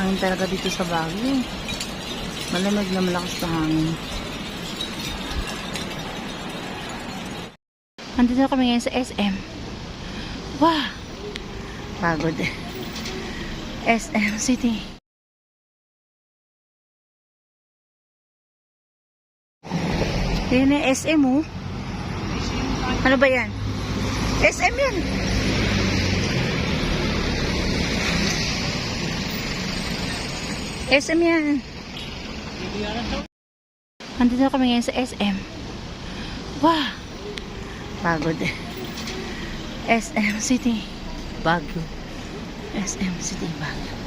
hangin talaga dito sa Baguio. Malamig na malakas na hangin. Andito na kami ngayon sa SM. Wow! Pagod. SM City. Yan yung SM oh. Ano ba yan? SM yan. SM yan. Andito na kami ngayon sa SM. Wow! Pagod. SM City. Baguio. SM City, Baguio.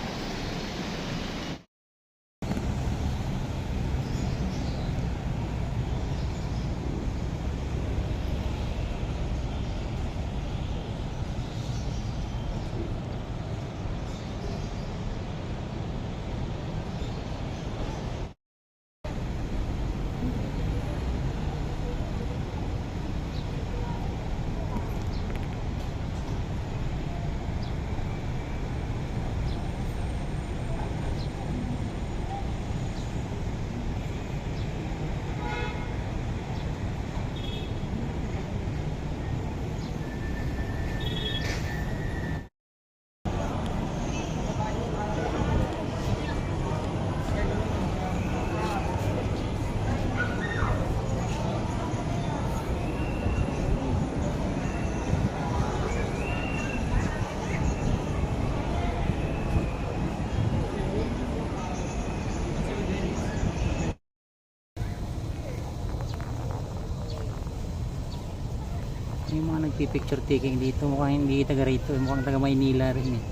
Yung mga nagpipicture taking dito mukhang hindi taga rito mukhang taga Maynila rin eh.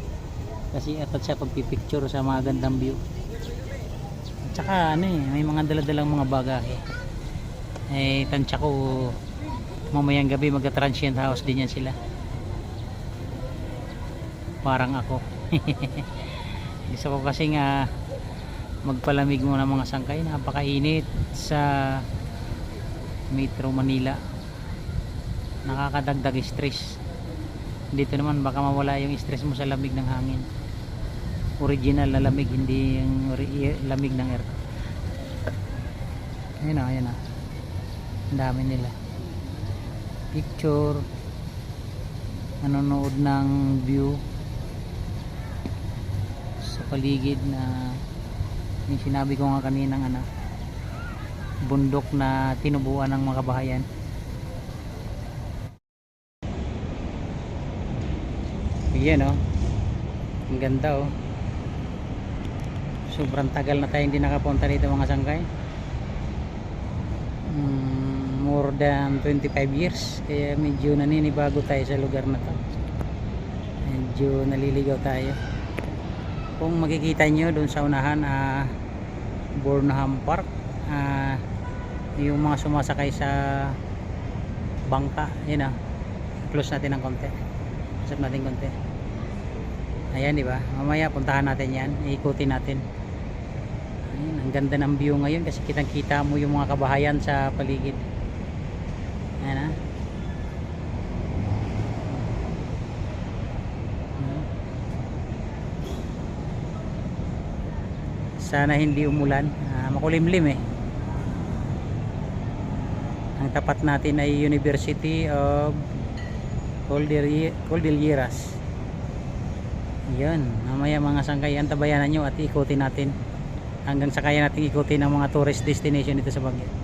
Kasi atat siya pagpipicture sa mga gandang view. At saka ano eh may mga daladalang mga bagahe eh tansya ko mamayang gabi magka transient house din yan sila. Parang ako. Gusto ko kasi nga magpalamig muna mga sangkay. Napakainit sa Metro Manila nakakadagdag stress. Dito naman baka mawala yung stress mo sa lamig ng hangin. Original na lamig hindi yung lamig ng air. Ayun na ayun na. Ang dami nila. Picture. Nanonood ng view. Sa paligid na yung sinabi ko nga kaninang ano bundok na tinubuan ng mga kabahayan Yan oh. Ang ganda oh. Sobrang tagal na tayo hindi nakapunta dito mga sangkay. Mm, more than 25 years. Kaya medyo naninibago tayo sa lugar na to. Medyo naliligaw tayo. Kung makikita nyo doon sa unahan, ah, Burnham Park, ah, yung mga sumasakay sa bangka, yun ah. Close natin ng konti. Usap natin konti. Ayan, di ba? Mamaya puntahan natin 'yan, iikutin natin. Ayun, ang ganda ng view ngayon kasi kitang-kita mo yung mga kabahayan sa paligid. Ayan ah. Hmm. Sana hindi umulan. Ah, makulimlim eh. Ang tapat natin ay University of Cordilleras. Yan, mamaya mga sangkayan tabayanan nyo at ikutin natin hanggang sa kaya natin ikutin ang mga tourist destination dito sa Baguio.